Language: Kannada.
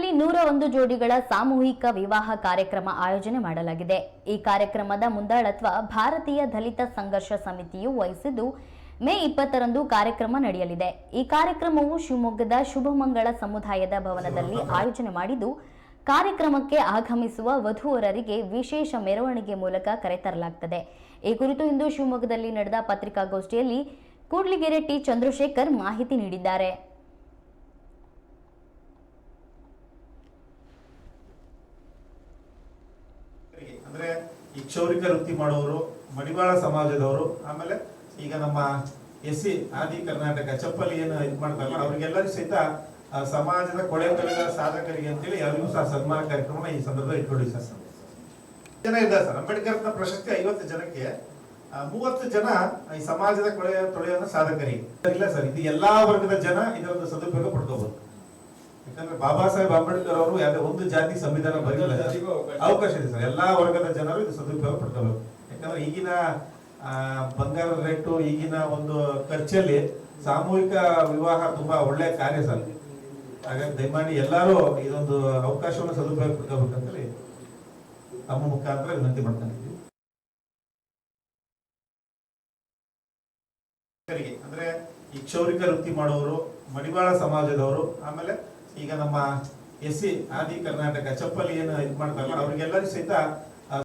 ಶಿವಮೊಗ್ಗದಲ್ಲಿ ನೂರ ಒಂದು ಜೋಡಿಗಳ ಸಾಮೂಹಿಕ ವಿವಾಹ ಕಾರ್ಯಕ್ರಮ ಆಯೋಜನೆ ಮಾಡಲಾಗಿದೆ. ಈ ಕಾರ್ಯಕ್ರಮದ ಮುಂದಾಳತ್ವ ಭಾರತೀಯ ದಲಿತ ಸಂಘರ್ಷ ಸಮಿತಿಯು ವಹಿಸಿದ್ದು, ಮೇ ಇಪ್ಪತ್ತರಂದು ಕಾರ್ಯಕ್ರಮ ನಡೆಯಲಿದೆ. ಈ ಕಾರ್ಯಕ್ರಮವು ಶಿವಮೊಗ್ಗದ ಶುಭಮಂಗಳ ಸಮುದಾಯದ ಭವನದಲ್ಲಿ ಆಯೋಜನೆ ಮಾಡಿದ್ದು, ಕಾರ್ಯಕ್ರಮಕ್ಕೆ ಆಗಮಿಸುವ ವಧುವರರಿಗೆ ವಿಶೇಷ ಮೆರವಣಿಗೆ ಮೂಲಕ ಕರೆತರಲಾಗುತ್ತದೆ ಈ ಕುರಿತು ಇಂದು ಶಿವಮೊಗ್ಗದಲ್ಲಿ ನಡೆದ ಪತ್ರಿಕಾಗೋಷ್ಠಿಯಲ್ಲಿ ಕೂಡ್ಲಿಗೆರೆ ಟಿ ಚಂದ್ರಶೇಖರ್ ಮಾಹಿತಿ ನೀಡಿದ್ದಾರೆ. ಅಂದ್ರೆ ಈ ಕ್ಷೌರಿಕ ವೃತ್ತಿ ಮಾಡೋರು ಮಡಿವಾಳ ಸಮಾಜದವರು, ಆಮೇಲೆ ಈಗ ನಮ್ಮ ಎಸ್ ಸಿ ಆದಿ ಕರ್ನಾಟಕ ಚಪ್ಪಲಿ ಏನು ಇದು ಮಾಡ್ತಾರಲ್ಲ ಅವ್ರಿಗೆಲ್ಲರಿಗೂ ಸಹಿತ ಸಮಾಜದ ಕೊಳೆ ತೊಳೆದ ಸಾಧಕರಿಗೆ ಅಂತೇಳಿ ಯಾರಿಗೂ ಸಹ ಸನ್ಮಾನ ಕಾರ್ಯಕ್ರಮ ಈ ಸಂದರ್ಭ ಇಟ್ಕೊಂಡಿದ್ದೀವಿ ಸರ್ ಜನ ಇದ್ದಾರೆ ಸರ್. ಅಂಬೇಡ್ಕರ್ ಪ್ರಶಸ್ತಿ ಐವತ್ತು ಜನಕ್ಕೆ ಮೂವತ್ತು ಜನ ಈ ಸಮಾಜದ ಕೊಳೆ ತೊಳೆಯುವ ಸಾಧಕರಿಗೆ. ಇಲ್ಲ ಸರ್, ಇದು ಎಲ್ಲಾ ವರ್ಗದ ಜನ ಇದೊಂದು ಸದುಪಯೋಗ ಪಡ್ಕೋಬಹುದು ಯಾಕಂದ್ರೆ ಬಾಬಾ ಸಾಹೇಬ್ ಅಂಬೇಡ್ಕರ್ ಅವರು ಯಾವುದೇ ಒಂದು ಜಾತಿ ಸಂವಿಧಾನ ಬರೆಯಲ್ಲ ಅವಕಾಶ. ಇದೆ ಸರ್. ಎಲ್ಲಾ ವರ್ಗದ ಜನರು ಇದು ಸದುಪಯೋಗ ಪಡ್ಕೋಬೇಕು. ಯಾಕಂದ್ರೆ ಈಗಿನ ಬಂಗಾರ ರೇಟು, ಈಗಿನ ಒಂದು ಖರ್ಚಲ್ಲಿ ಸಾಮೂಹಿಕ ವಿವಾಹ ತುಂಬಾ ಒಳ್ಳೆ ಕಾರ್ಯ ಸರ್. ಹಾಗಾಗಿ ದಯಮಾಡಿ ಎಲ್ಲರೂ ಇದೊಂದು ಅವಕಾಶವನ್ನು ಸದುಪಯೋಗ ಪಡ್ಕೋಬೇಕಂತೇಳಿ ತಮ್ಮ ಮುಖಾಂತರ ವಿನಂತಿ ಮಾಡ್ಕೊಂಡಿದ್ದೀವಿ. ಕರಿಗೆ ಅಂದ್ರೆ ಈ ಕ್ಷೌರಿಕ ವೃತ್ತಿ ಮಾಡುವವರು, ಮಡಿವಾಳ ಸಮಾಜದವರು, ಆಮೇಲೆ ಈಗ ನಮ್ಮ ಎಸ್ ಸಿ ಆದಿ ಕರ್ನಾಟಕ ಚಪ್ಪಲಿ ಏನು ಇದು ಮಾಡ್ತಾರಲ್ಲ ಅವ್ರಿಗೆಲ್ಲರಿಗೂ ಸಹಿತ